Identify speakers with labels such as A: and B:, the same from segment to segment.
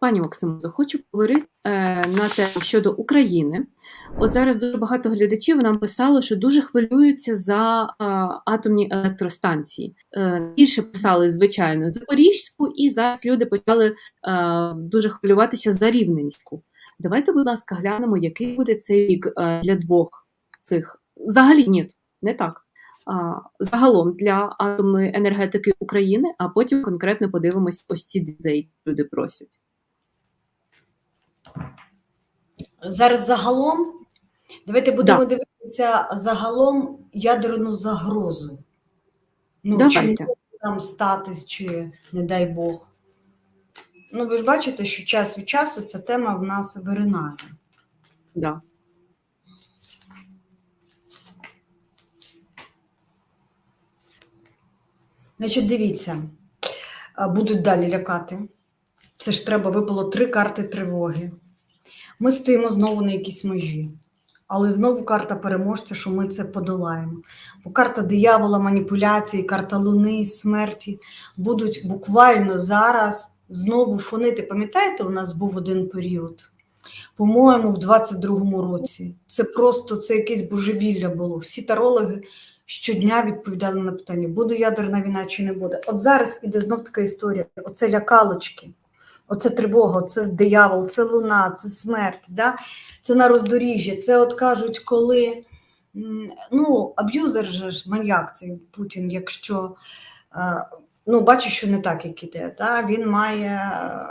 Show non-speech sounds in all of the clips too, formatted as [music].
A: Пані Максимузо, хочу поговорити е, на тему щодо України. От зараз дуже багато глядачів нам писало, що дуже хвилюються за е, атомні електростанції. Е, більше писали, звичайно, Запорізьку, і зараз люди почали е, дуже хвилюватися за Рівненську. Давайте, будь ласка, глянемо, який буде цей рік е, для двох цих. Взагалі ні, не так. Загалом для атомної енергетики України, а потім конкретно подивимось ось ці дізей, люди просять.
B: Зараз загалом, давайте будемо
A: Да.
B: дивитися загалом ядерну загрозу. Ну, чи
A: Давайте.
B: може там статись, чи не дай Бог. Ну, ви ж бачите, що час від часу ця тема в нас виринає.
A: Да.
B: Значить, дивіться, будуть далі лякати. Це ж треба, випало три карти тривоги. Ми стоїмо знову на якійсь межі. Але знову карта переможця, що ми це подолаємо. Бо карта диявола, маніпуляції, карта луни, смерті будуть буквально зараз знову фонити. Пам'ятаєте, у нас був один період, по-моєму, в 22-му році. Це просто це якесь божевілля було. Всі тарологи щодня відповідали на питання, буде ядерна війна чи не буде. От зараз іде знов така історія: оце лякалочки, оце тривога, оце диявол, це луна, це смерть. Да? Це на роздоріжжя. Це от кажуть, коли ну, аб'юзер же ж маньяк, цей Путін, якщо е, ну, бачить, що не так, як іде, да? він має е,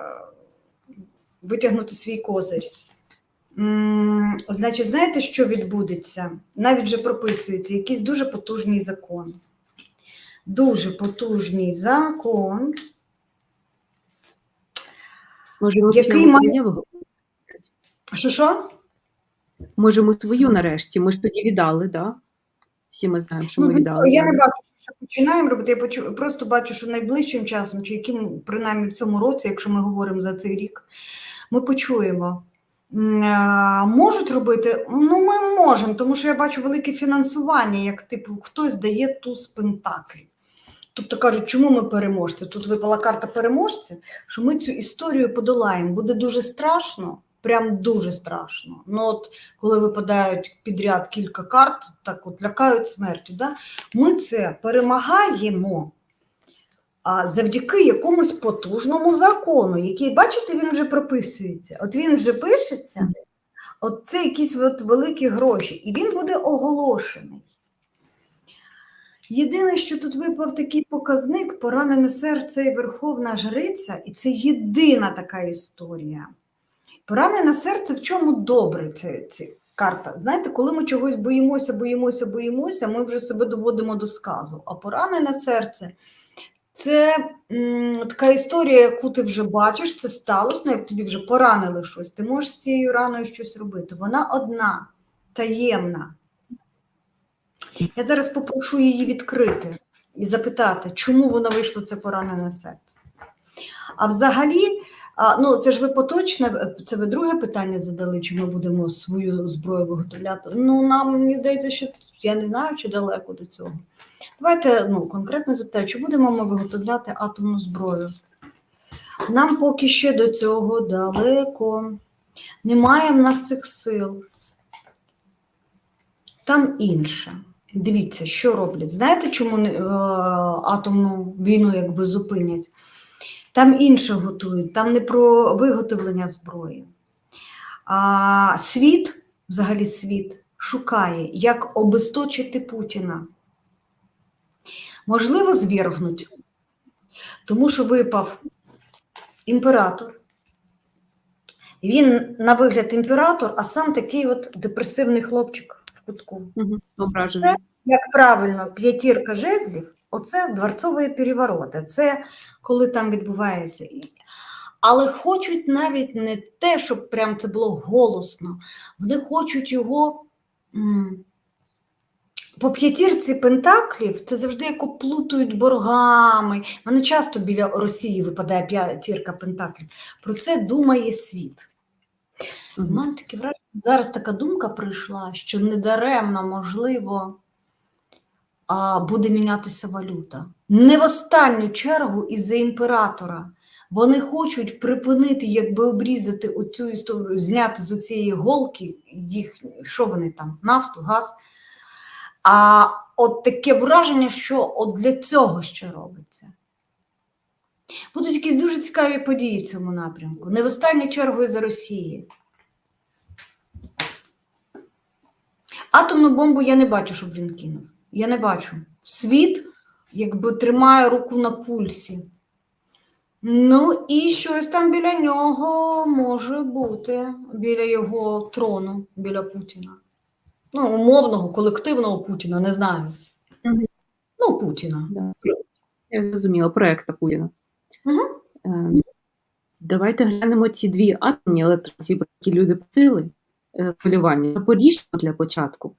B: витягнути свій козир. Значить, знаєте, що відбудеться? Навіть вже прописується якийсь дуже потужний закон. Дуже потужний закон,
A: Може, ми
B: Який має- що що?
A: Може, ми свою нарешті. Ми ж тоді віддали, да? Всі ми знаємо, що ми
B: Ну,
A: віддали.
B: я не бачу, що починаємо робити. Я почу- просто бачу, що найближчим часом, чи яким принаймні в цьому році, якщо ми говоримо за цей рік, ми почуємо. Можуть робити? Ну, ми можемо, тому що я бачу велике фінансування, як типу хтось дає туз пентаклів. Тобто кажуть, чому ми переможці? Тут випала карта переможця, що ми цю історію подолаємо. Буде дуже страшно, прям дуже страшно. Ну, от коли випадають підряд кілька карт, так от лякають смертю. Да? Ми це перемагаємо а, завдяки якомусь потужному закону, який, бачите, він вже прописується. От він вже пишеться, от це якісь от великі гроші, і він буде оголошений. Єдине, що тут випав такий показник, поранене серце і верховна жриця, і це єдина така історія. Поранене серце в чому добре це карта? Знаєте, коли ми чогось боїмося, боїмося, боїмося, ми вже себе доводимо до сказу. А поранене серце це м, така історія, яку ти вже бачиш, це сталося, ну, як тобі вже поранили щось, ти можеш з цією раною щось робити. Вона одна, таємна. Я зараз попрошу її відкрити і запитати, чому воно вийшло це поранене серце. А взагалі, ну це ж ви поточне, це ви друге питання задали, чи ми будемо свою зброю виготовляти. Ну, нам мені здається, що я не знаю, чи далеко до цього. Давайте ну, конкретно запитаю, чи будемо ми виготовляти атомну зброю? Нам поки ще до цього далеко. Немає в нас цих сил. Там інше. Дивіться, що роблять. Знаєте, чому е, атомну війну якби зупинять? Там інше готують, там не про виготовлення зброї. А світ, взагалі світ, шукає, як обесточити Путіна. Можливо, звергнуть, тому що випав імператор. Він на вигляд імператор, а сам такий от депресивний хлопчик в кутку.
A: Угу. Ображений.
B: Як правильно, п'ятірка жезлів оце дворцові перевороти. Це коли там відбувається. Але хочуть навіть не те, щоб прям це було голосно. Вони хочуть його по п'ятірці пентаклів це завжди як оплутують боргами. Мене часто біля Росії випадає п'ятірка пентаклів. Про це думає світ. У мене таке враження, зараз така думка прийшла, що недаремно, можливо, буде мінятися валюта. Не в останню чергу із-за імператора. Вони хочуть припинити, якби обрізати оцю історію, зняти з цієї голки їх, що вони там, нафту, газ. А от таке враження, що от для цього ще робиться. Будуть якісь дуже цікаві події в цьому напрямку. Не в останню чергу і за Росії. Атомну бомбу я не бачу, щоб він кинув. Я не бачу. Світ якби тримає руку на пульсі. Ну, і щось там біля нього може бути, біля його трону, біля Путіна. Ну, умовного, колективного Путіна, не знаю.
A: Мгм.
B: Ну, Путіна.
A: Да. Я зрозуміла, проекта Путіна.
B: Мгм.
A: Е, Давайте глянемо ці дві атомні електростанції, про які люди просили е, хвилювання. Запоріжжя для початку.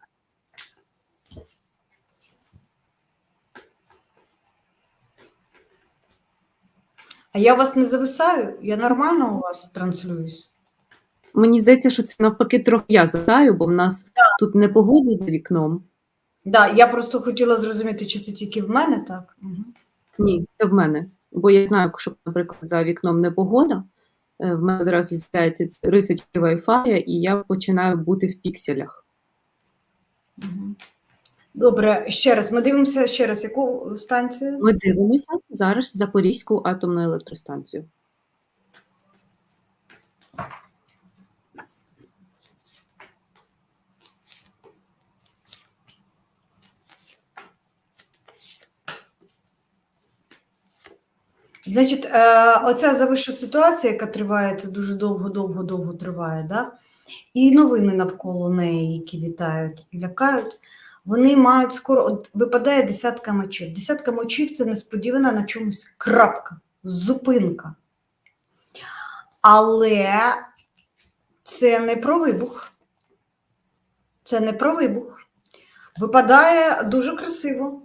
B: А я вас не зависаю? Я нормально у вас транслююсь?
A: Мені здається, що це навпаки трохи я задаю, бо в нас тут не погода за вікном.
B: Да, я просто хотіла зрозуміти, чи це тільки в мене так. Угу.
A: Ні, це в мене. Бо я знаю, що, наприклад, за вікном не погода, е, в мене одразу з'являється рисочки Wi-Fi, і я починаю бути в пікселях.
B: Угу. Добре, ще раз. Ми дивимося ще раз, яку станцію?
A: Ми дивимося зараз Запорізьку атомну електростанцію.
B: Значить, е, оця завища ситуація, яка триває, це дуже довго-довго-довго триває, да? і новини навколо неї, які вітають і лякають, вони мають скоро, от випадає десятка мочів. Десятка мочів це несподівана на чомусь крапка, зупинка. Але це не про вибух. Це не про вибух. Випадає дуже красиво.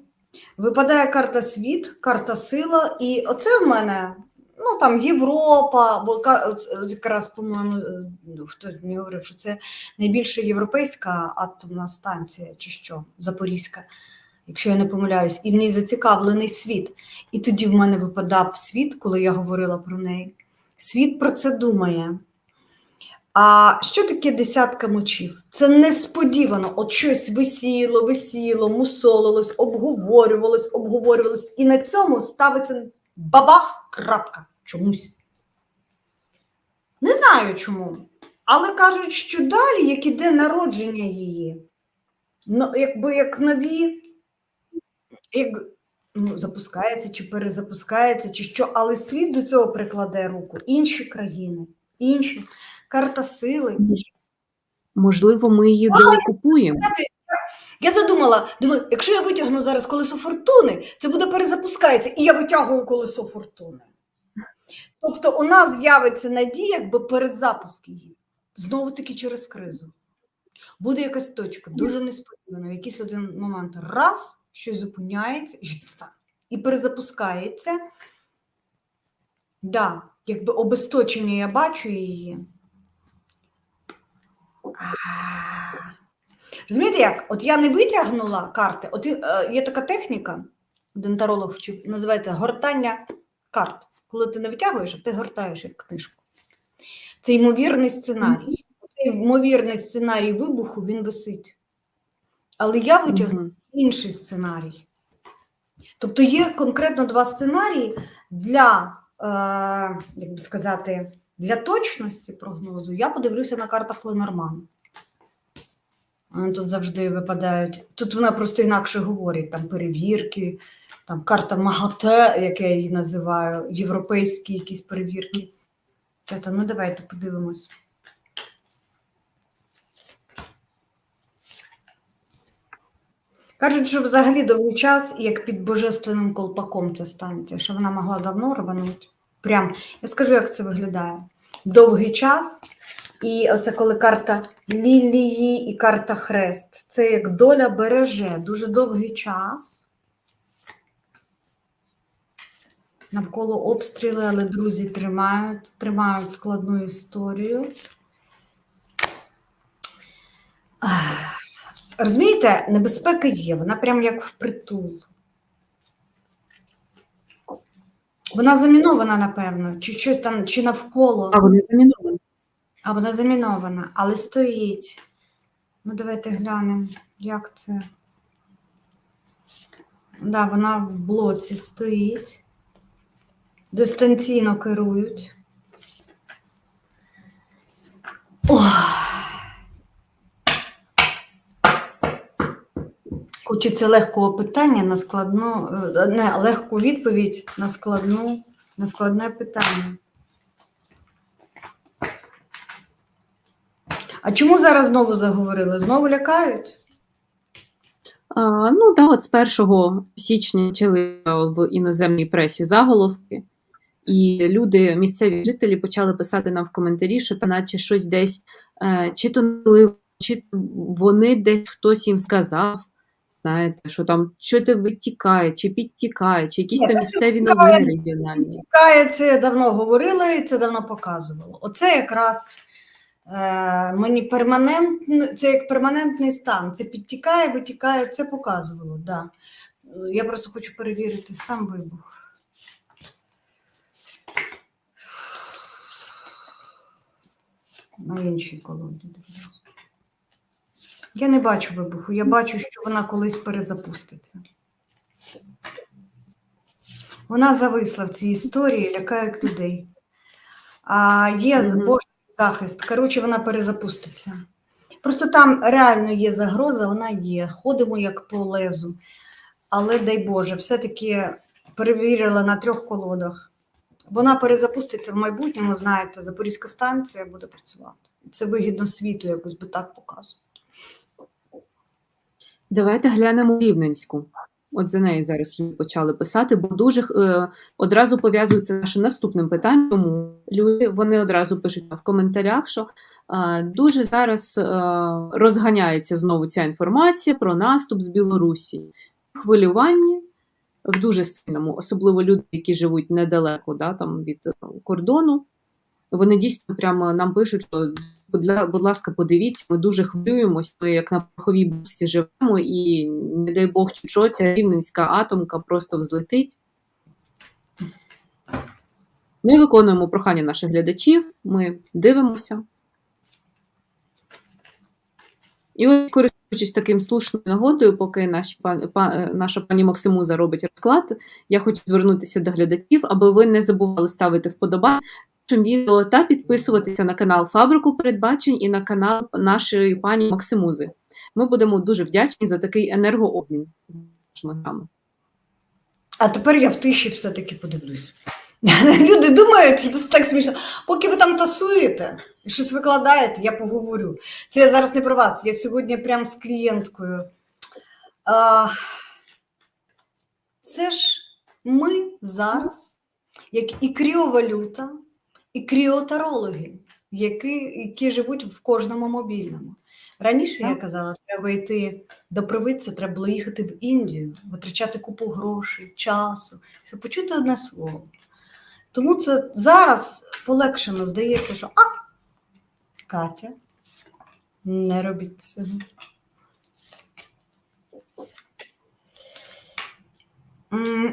B: Випадає карта світ, карта сила, і оце в мене, ну там Європа, бо якраз, по-моєму, е, ну, хтось мені говорив, що це найбільша європейська атомна станція, чи що, Запорізька, якщо я не помиляюсь, і в ній зацікавлений світ. І тоді в мене випадав світ, коли я говорила про неї. Світ про це думає. А що таке десятка мочів? Це несподівано. От щось висіло, висіло, мусолилось, обговорювалось, обговорювалось, і на цьому ставиться бабах, крапка. Чомусь. Не знаю чому. Але кажуть, що далі, як іде народження її, ну, якби як нові, як ну, запускається чи перезапускається, чи що, але світ до цього прикладе руку. Інші країни, інші. Карта сили.
A: Можливо, ми її доокупуємо.
B: Я задумала, думаю, якщо я витягну зараз колесо фортуни, це буде перезапускається, і я витягую колесо фортуни. Тобто у нас з'явиться надія, якби перезапуск її. Знову таки через кризу. Буде якась точка, дуже несподівана, в якийсь один момент раз, щось зупиняється і перезапускається. Да, якби обесточення я бачу її. Розумієте як? От я не витягнула карти. От е, є така техніка, один таролог вчив, називається гортання карт. Коли ти не витягуєш, а ти гортаєш як книжку. Це ймовірний сценарій. Цей ймовірний сценарій вибуху він висить. Але я витягну
A: Мгм.
B: інший сценарій. Тобто є конкретно два сценарії для, е, як би сказати, для точності прогнозу. Я подивлюся на картах Ленормана. Тут завжди випадають. Тут вона просто інакше говорить, там перевірки, там карта МАГАТЕ, як я її називаю, європейські якісь перевірки. Тето, ну давайте подивимось. Кажуть, що взагалі довгий час, як під божественним колпаком ця станція, що вона могла давно рванути. Прям, я скажу, як це виглядає. Довгий час, і оце коли карта лілії і карта хрест. Це як доля береже дуже довгий час. Навколо обстріли, але друзі тримають, тримають складну історію. Розумієте, небезпека є, вона прям як впритул. Вона замінована, напевно, чи щось там, чи навколо.
A: А вони заміновані.
B: А вона замінована, але стоїть. Ну, давайте глянемо, як це. Да, вона в блоці стоїть. Дистанційно керують. Ох. Хочеться легкого питання на складну, е, не легку відповідь на складну, на складне питання. А чому зараз знову заговорили? Знову лякають?
A: А, ну да, от з 1 січня почали в іноземній пресі заголовки, і люди, місцеві жителі, почали писати нам в коментарі, що та наче щось десь е, чи то чи вони десь хтось їм сказав. Знаєте, що там що ти витікає, чи підтікає, чи якісь там місцеві новини регіональні.
B: Тікає, це давно говорили і це давно показувало. Оце якраз мені перманентно, це як перманентний стан. Це підтікає, витікає, це показувало. Да. Е, Я просто хочу перевірити сам вибух. На іншій колоді. Я не бачу вибуху, я бачу, що вона колись перезапуститься. Вона зависла в цій історії, лякають людей. А є
A: Мгм.
B: Божий захист. Коротше, вона перезапуститься. Просто там реально є загроза, вона є. Ходимо як по лезу. Але дай Боже, все-таки перевірила на трьох колодах. Вона перезапуститься в майбутньому, знаєте, Запорізька станція буде працювати. Це вигідно світу, якось би так показує.
A: Давайте глянемо Рівненську. От за неї зараз люди почали писати, бо дуже е, одразу пов'язується з нашим наступним питанням. Тому люди вони одразу пишуть в коментарях, що е, дуже зараз е, розганяється знову ця інформація про наступ з Білорусі. Хвилювання в дуже сильному, особливо люди, які живуть недалеко да, там, від е, кордону. Вони дійсно прямо нам пишуть, що будь, ласка, подивіться, ми дуже хвилюємося, ми як на пороховій бочці живемо, і не дай Бог, що ця рівненська атомка просто взлетить. Ми виконуємо прохання наших глядачів, ми дивимося. І ось, користуючись таким слушною нагодою, поки наші пан, па- наша пані Максимуза робить розклад, я хочу звернутися до глядачів, аби ви не забували ставити вподобання нашим відео та підписуватися на канал Фабрику передбачень і на канал нашої пані Максимузи. Ми будемо дуже вдячні за такий енергообмін з нашими грами.
B: А тепер я в тиші все-таки подивлюсь. [laughs] Люди думають, це так смішно. Поки ви там тасуєте і щось викладаєте, я поговорю. Це я зараз не про вас. Я сьогодні прям з клієнткою. А, це ж ми зараз, як і кріовалюта, і кріотарологи, які, які живуть в кожному мобільному. Раніше я
A: Так.
B: казала, треба йти до провидця, треба було їхати в Індію, витрачати купу грошей, часу, щоб почути одне слово. Тому це зараз полегшено здається, що а, Катя, не робіть цього.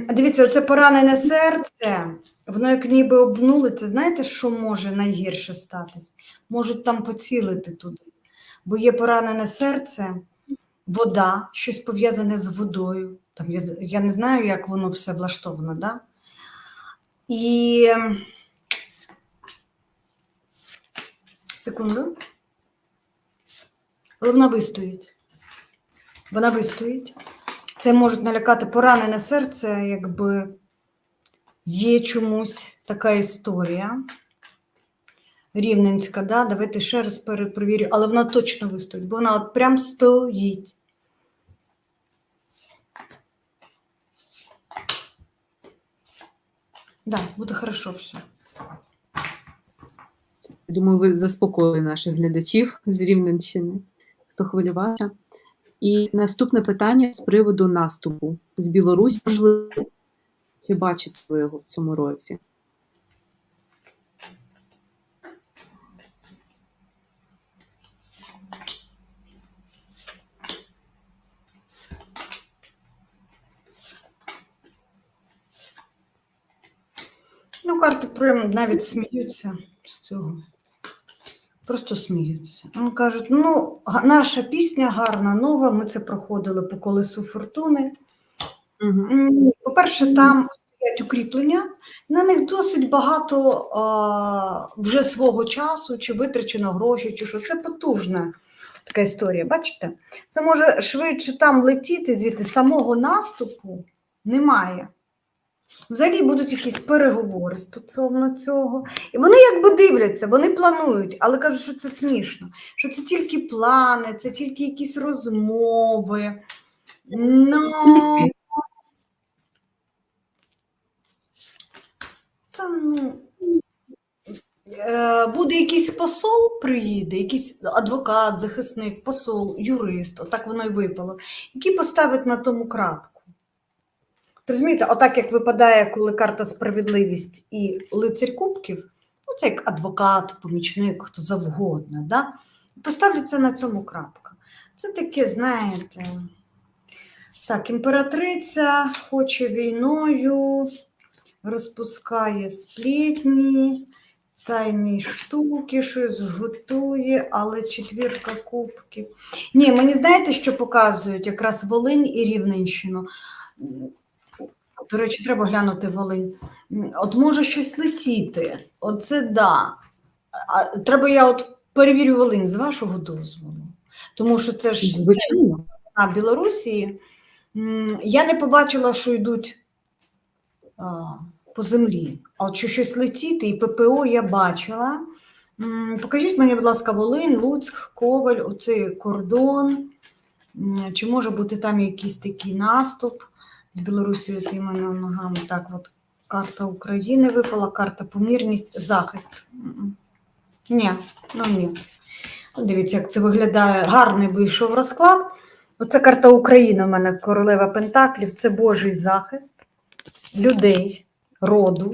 B: Дивіться, оце поранене серце, воно як ніби обнулиться. Знаєте, що може найгірше статись? Можуть там поцілити туди. Бо є поранене серце, вода, щось пов'язане з водою. Там я, я не знаю, як воно все влаштовано, да? І секунду. Але вона вистоїть. Вона вистоїть. Це може налякати поранене серце, якби є чомусь така історія. Рівненська, да? давайте ще раз перепровірю, але вона точно вистоїть, бо вона от прям стоїть. Да, буде хорошо все.
A: Думаю, ви заспокоїли наших глядачів з Рівненщини, хто хвилювався. І наступне питання з приводу наступу з Білорусі, можливо, чи бачите ви його в цьому році?
B: карти прям навіть сміються з цього. Просто сміються. Вони кажуть, ну, наша пісня гарна, нова, ми це проходили по колесу фортуни.
A: Мгм.
B: По-перше, там стоять укріплення, на них досить багато а, вже свого часу, чи витрачено гроші, чи що. Це потужна така історія. Бачите? Це може швидше там летіти, звідти самого наступу немає. Взагалі будуть якісь переговори стосовно цього. І вони якби дивляться, вони планують, але кажуть, що це смішно, що це тільки плани, це тільки якісь розмови. Ну, Та ну. Е, Буде якийсь посол, приїде, якийсь адвокат, захисник, посол, юрист, отак воно і випало, який поставить на тому крапку. Розумієте, отак як випадає, коли карта справедливість і лицарь кубків, ну це як адвокат, помічник, хто завгодно, да? поставлять це на цьому крапку. Це таке, знаєте. Так, імператриця хоче війною розпускає сплетні, тайні штуки, щось готує, але четвірка кубків. Ні, мені знаєте, що показують якраз Волинь і Рівненщину. До речі, треба глянути Волинь. От може щось летіти. Оце да. А, треба я от перевірю Волинь з вашого дозволу. Тому що це ж
A: Звичайно.
B: на Білорусі. Я не побачила, що йдуть по землі. А от що щось летіти, і ППО я бачила. Покажіть мені, будь ласка, Волинь, Луцьк, Коваль, оцей кордон. Чи може бути там якийсь такий наступ з Білорусією тими ногами? Так, от карта України випала, карта помірність, захист. Ні, ну ні. Ну, Дивіться, як це виглядає. Гарний вийшов розклад. Оце карта України в мене королева Пентаклів. Це Божий захист людей, роду.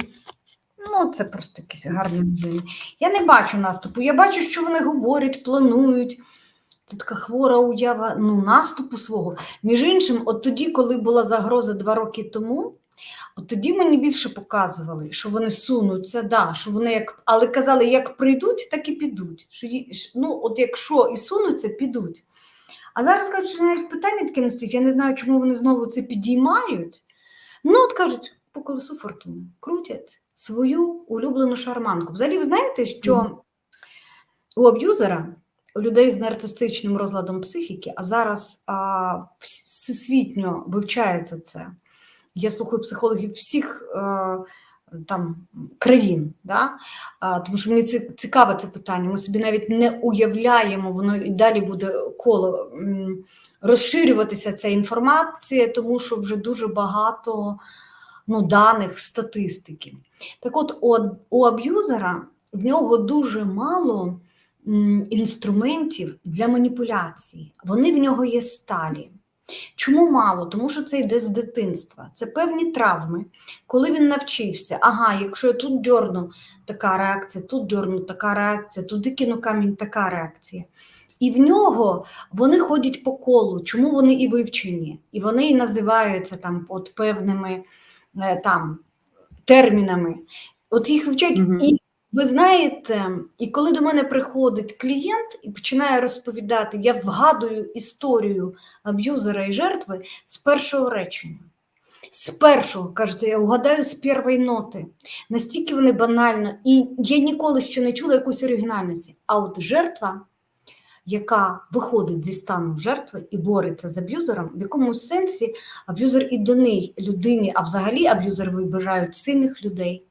B: Ну, це просто якісь гарні новини. Я не бачу наступу. Я бачу, що вони говорять, планують. Це така хвора уява ну, наступу свого. Між іншим, от тоді, коли була загроза два роки тому, от тоді мені більше показували, що вони сунуться, да, що вони як, але казали, як прийдуть, так і підуть. Що, ну, от якщо і сунуться, підуть. А зараз кажуть, що навіть питання таке не стоїть. Я не знаю, чому вони знову це підіймають. Ну, от кажуть, по колесу фортуни крутять свою улюблену шарманку. Взагалі, ви знаєте, що у аб'юзера, у людей з нарцистичним розладом психіки, а зараз а, всесвітньо вивчається це. Я слухаю психологів всіх е, там країн, да? а, тому що мені це цікаве це питання. Ми собі навіть не уявляємо, воно і далі буде коло розширюватися ця інформація, тому що вже дуже багато ну, даних, статистики. Так от, у, у аб'юзера в нього дуже мало інструментів для маніпуляції. Вони в нього є сталі. Чому мало? Тому що це йде з дитинства. Це певні травми. Коли він навчився, ага, якщо я тут дьорну, така реакція, тут дьорну, така реакція, туди кину камінь, така реакція. І в нього вони ходять по колу, чому вони і вивчені, і вони і називаються там от певними е, там термінами. От їх вивчають,
A: Мгм.
B: і ви знаєте, і коли до мене приходить клієнт і починає розповідати, я вгадую історію аб'юзера і жертви з першого речення. З першого, кажете, я вгадаю з першої ноти. Настільки вони банально, і я ніколи ще не чула якоїсь оригінальності. А от жертва, яка виходить зі стану жертви і бореться з аб'юзером, в якомусь сенсі аб'юзер і даний людині, а взагалі аб'юзер вибирають сильних людей,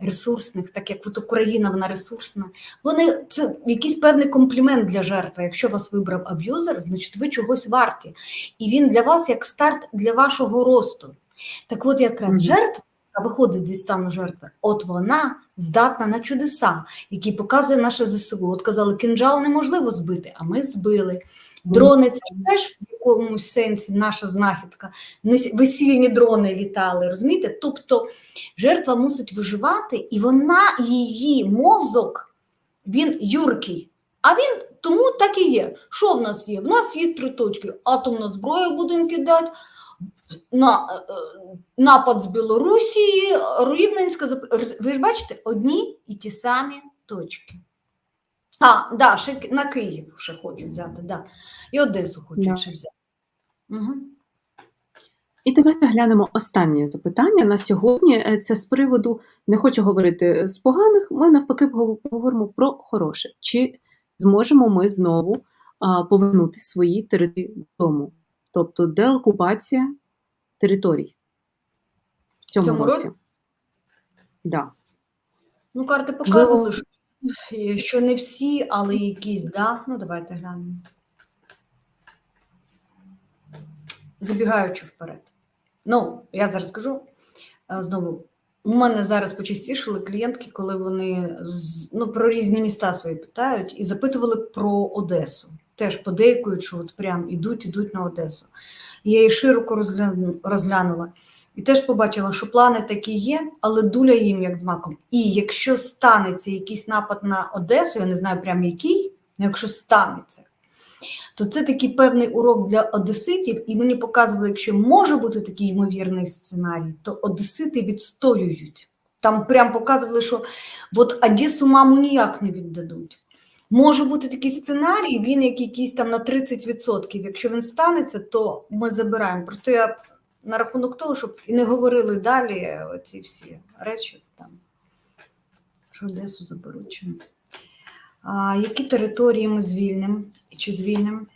B: ресурсних, так як от Україна, вона ресурсна. Вони це якийсь певний комплімент для жертви. Якщо вас вибрав аб'юзер, значить ви чогось варті. І він для вас як старт для вашого росту. Так от якраз
A: Мгм.
B: жертва, яка виходить зі стану жертви, от вона здатна на чудеса, які показує наше ЗСУ. От казали, кинджал неможливо збити, а ми збили. Дрони це теж в якомусь сенсі наша знахідка. Весільні дрони літали, розумієте? Тобто жертва мусить виживати, і вона, її мозок, він юркий. А він тому так і є. Що в нас є? В нас є три точки. Атомна зброя будемо кидати, на, е, е, напад з Білорусі, Рівненська, ви ж бачите, одні і ті самі точки. А, да, ще на Київ ще хочуть взяти, да. і Одесу хочуть
A: Да.
B: ще взяти. Угу.
A: І давайте глянемо останнє запитання на сьогодні. Е, Це з приводу не хочу говорити з поганих. Ми навпаки погов- поговоримо про хороше. Чи зможемо ми знову а, повернути свої території додому? Тобто деокупація територій в цьому,
B: цьому
A: році.
B: році?
A: Да.
B: Ну, карти показували, що, е, що не всі, але якісь, да. Ну, давайте глянемо. Забігаючи вперед. Ну, я зараз скажу е, знову. У мене зараз почастішили клієнтки, коли вони ну, про різні міста свої питають і запитували про Одесу. Теж подейкують, що от прям ідуть, ідуть на Одесу. Я її широко розгляну- розглянула. І теж побачила, що плани такі є, але дуля їм як з маком. І якщо станеться якийсь напад на Одесу, я не знаю прям який, але якщо станеться, то це такий певний урок для одеситів, і мені показували, якщо може бути такий ймовірний сценарій, то одесити відстоюють. Там прям показували, що от Одесу маму ніяк не віддадуть. Може бути такий сценарій, він як якийсь там на 30%. Якщо він станеться, то ми забираємо. Просто я на рахунок того, щоб і не говорили далі оці всі речі, там, що Одесу заберуть. А, які території ми звільнимо і чи звільнимо?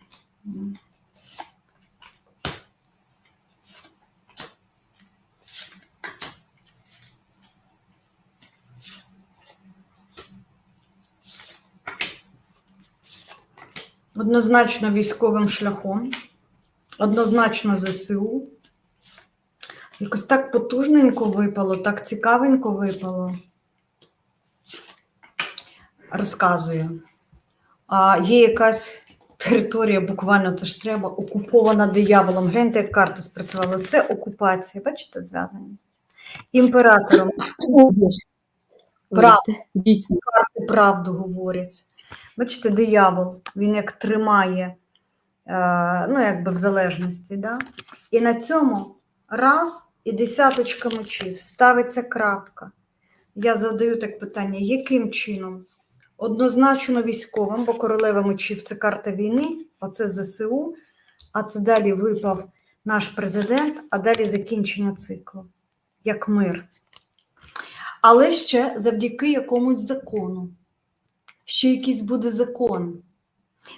B: Однозначно військовим шляхом, однозначно ЗСУ. Якось так потужненько випало, так цікавенько випало. Розказую. А є якась територія, буквально це ж треба, окупована дияволом. Гляньте, як карти спрацювали. Це окупація, бачите, зв'язані? Імператором Правда.
A: Дійсно.
B: карти правду говорять. Бачите, диявол, він як тримає, е, ну, якби в залежності. Да? І на цьому раз і десяточка мечів ставиться крапка. Я задаю так питання: яким чином? Однозначно військовим, бо королева мечів це карта війни, оце ЗСУ, а це далі випав наш президент, а далі закінчення циклу, як мир. Але ще завдяки якомусь закону. Ще якийсь буде закон.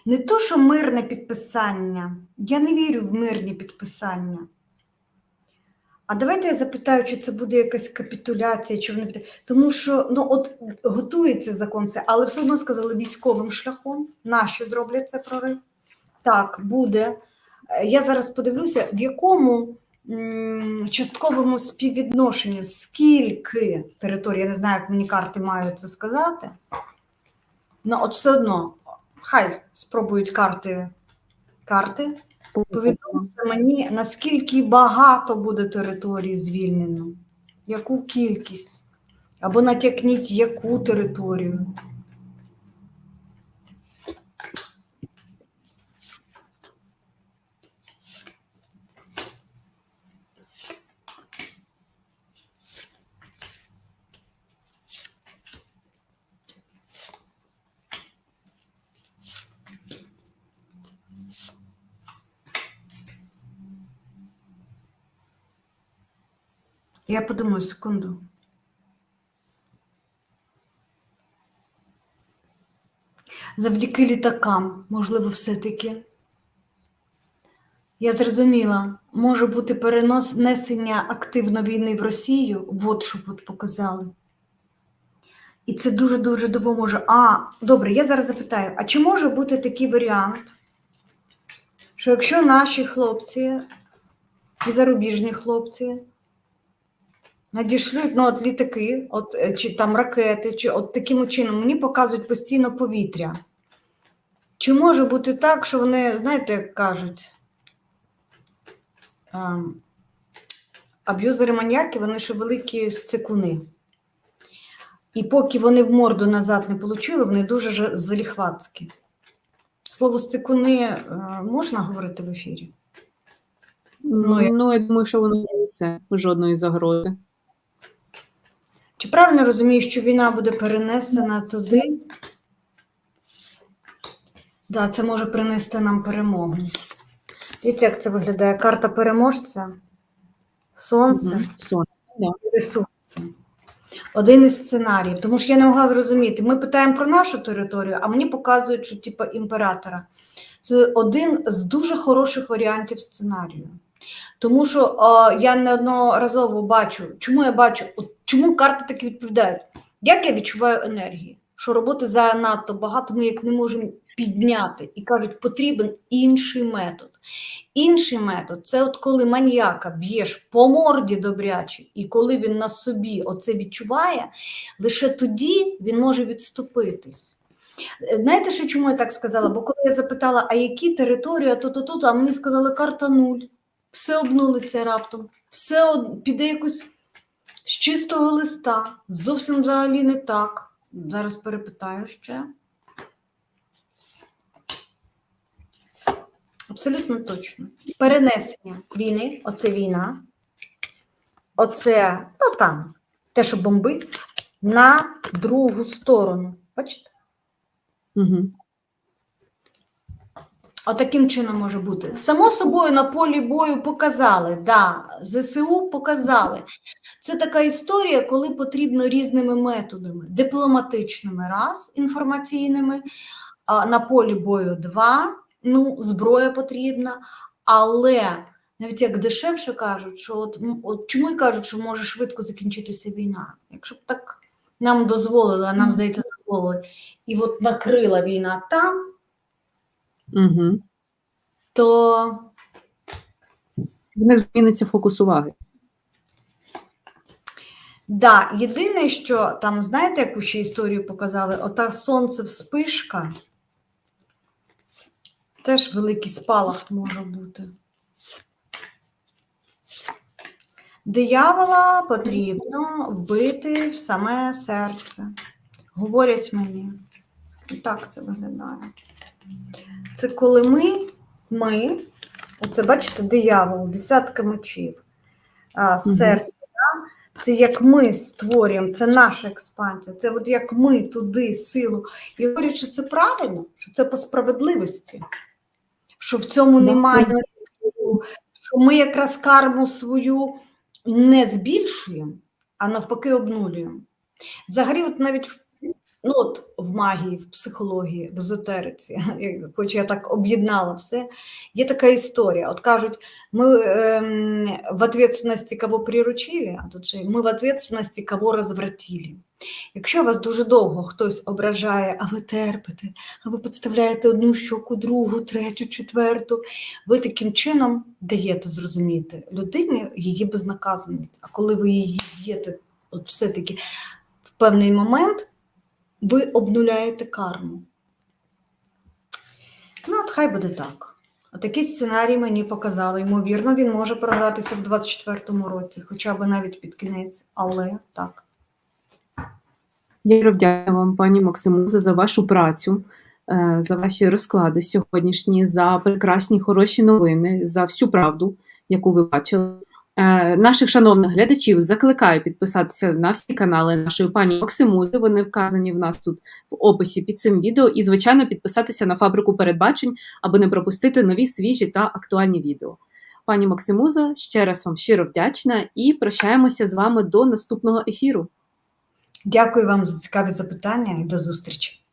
B: Не то, що мирне підписання. Я не вірю в мирні підписання. А давайте я запитаю, чи це буде якась капітуляція, чи вони Тому що ну, от готується закон це, але все одно сказали військовим шляхом. Наші зроблять це прорив. Так, буде. Е, Я зараз подивлюся, в якому частковому співвідношенню, скільки територій, я не знаю, як мені карти мають це сказати. Ну, от все одно, хай спробують карти. карти Повідомте мені, наскільки багато буде територій звільнено, яку кількість, або натякніть яку територію. Я подумаю секунду. Завдяки літакам, можливо, все-таки. Я зрозуміла, може бути перенесення активно війни в Росію, от що от показали. І це дуже-дуже допоможе. А, добре, я зараз запитаю: а чи може бути такий варіант, що якщо наші хлопці і зарубіжні хлопці надішлють ну, от літаки, от, е, чи там ракети, чи от таким чином мені показують постійно повітря. Чи може бути так, що вони, знаєте, як кажуть, аб'юзери маньяки, вони ще великі сцикуни. І поки вони в морду назад не отримали, вони дуже заліхватські. Слово сцикуни е, можна говорити в ефірі? Ну, я-
A: Ну, я думаю, що воно не несе жодної загрози.
B: Чи правильно розумію, що війна буде перенесена туди? Да, це може принести нам перемогу. Дивіться, як це виглядає. Карта переможця, сонце.
A: Сонце, да.
B: ресурси. Один із сценаріїв. Тому що я не могла зрозуміти. Ми питаємо про нашу територію, а мені показують, що типу імператора. Це один з дуже хороших варіантів сценарію. Тому що е, я неодноразово бачу, чому я бачу, от чому карти так відповідають. Як я відчуваю енергії? Що роботи занадто багато, ми як не можемо підняти. І кажуть, потрібен інший метод. Інший метод це от коли маніяка б'єш по морді добряче, і коли він на собі оце відчуває, лише тоді він може відступитись. Знаєте, ще чому я так сказала? Бо коли я запитала, а які території, а тут, а мені сказали карта нуль, все обнулиться раптом, все піде якось з чистого листа, зовсім взагалі не так. Зараз перепитаю ще. Абсолютно точно. Перенесення війни, оце війна, оце, ну там, те, що бомбить, на другу сторону. Бачите?
A: Угу.
B: Отаким чином може бути. Само собою на полі бою показали, да, ЗСУ показали. Це така історія, коли потрібно різними методами: дипломатичними, раз, інформаційними, а на полі бою два. Ну, зброя потрібна, але навіть як дешевше кажуть, що от, от чому й кажуть, що може швидко закінчитися війна? Якщо б так нам дозволили, а нам здається, дозволили, і от накрила війна там,
A: Угу.
B: то
A: В них зміниться фокус уваги.
B: Да, єдине, що там, знаєте, яку ще історію показали? Ота сонце вспишка. Теж великий спалах може бути. Диявола потрібно вбити в саме серце. Говорять мені. І так це виглядає. Це коли ми, ми, оце бачите, диявол, десятка мечів, а, серце. Це як ми створюємо, це наша експансія, це от як ми туди силу. І говорять, що це правильно, що це по справедливості, що в цьому немає, що ми якраз карму свою не збільшуємо, а навпаки обнулюємо. Взагалі, от навіть в, ну, от в магії, в психології, в езотериці, [laughs] хоч я так об'єднала все, є така історія. От кажуть, ми ем, в ответственности кого приручили, а тут же ми в ответственности кого розвратили. Якщо вас дуже довго хтось ображає, а ви терпите, а ви підставляєте одну щоку, другу, третю, четверту, ви таким чином даєте зрозуміти людині її безнаказаність. А коли ви її б'єте, от все-таки в певний момент ви обнуляєте карму. Ну, от хай буде так. Отакий сценарій мені показали. Ймовірно, він може програтися в 24-му році, хоча б навіть під кінець, але так.
A: Я вдячна вам, пані Максимуза, за вашу працю, е, за ваші розклади сьогоднішні, за прекрасні хороші новини, за всю правду, яку ви бачили. Е, Наших шановних глядачів закликаю підписатися на всі канали нашої пані Максимузи. Вони вказані в нас тут в описі під цим відео. І, звичайно, підписатися на фабрику передбачень, аби не пропустити нові свіжі та актуальні відео. Пані Максимуза, ще раз вам щиро вдячна і прощаємося з вами до наступного ефіру.
B: Дякую вам за цікаві запитання і до зустрічі.